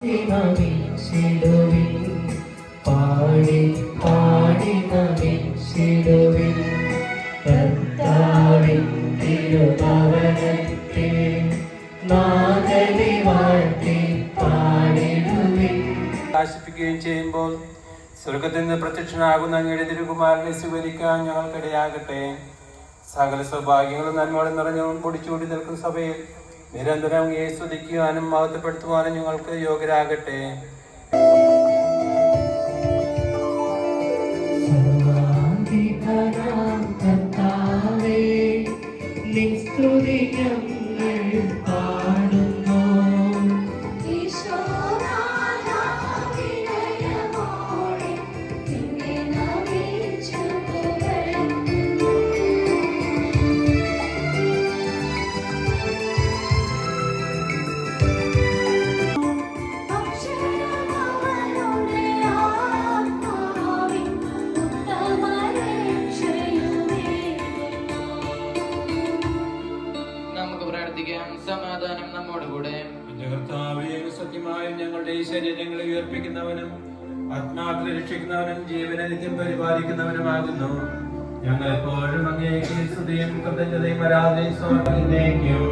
പാടി പാടി ചെയ്യുമ്പോൾ സ്വർഗത്തിൽ നിന്ന് പ്രത്യക്ഷനാകുന്ന അങ്ങയുടെ തിരുകുമാരനെ സ്വീകരിക്കാൻ ഞങ്ങൾക്കിടയാകട്ടെ. സകല സൗഭാഗ്യങ്ങളും നന്മകളും നിറഞ്ഞു പൊടിച്ചുകൂടി നിൽക്കുന്ന സഭയിൽ നിരന്തരം യേശു ദിക്കുവാനും മഹത്വപ്പെടുത്തുവാനും ഞങ്ങൾക്ക് യോഗ്യരാകട്ടെ. പ്രാർത്ഥിക്കാം സമാധാനം നമ്മോടുകൂടെ കർത്താവേ സത്യമായും ഞങ്ങളുടെ ഈ ശരീരങ്ങളെ ഉയർപ്പിക്കുന്നവനും ആത്മാക്കളെ രക്ഷിക്കുന്നവനും ജീവനെ നിത്യം പരിപാലിക്കുന്നവനുമാകുന്നു. ഞങ്ങൾ എപ്പോഴും അങ്ങേക്ക് സ്തുതിയും കൃതജ്ഞതയും ആരാധനയും സമർപ്പിക്കുന്നേക്കും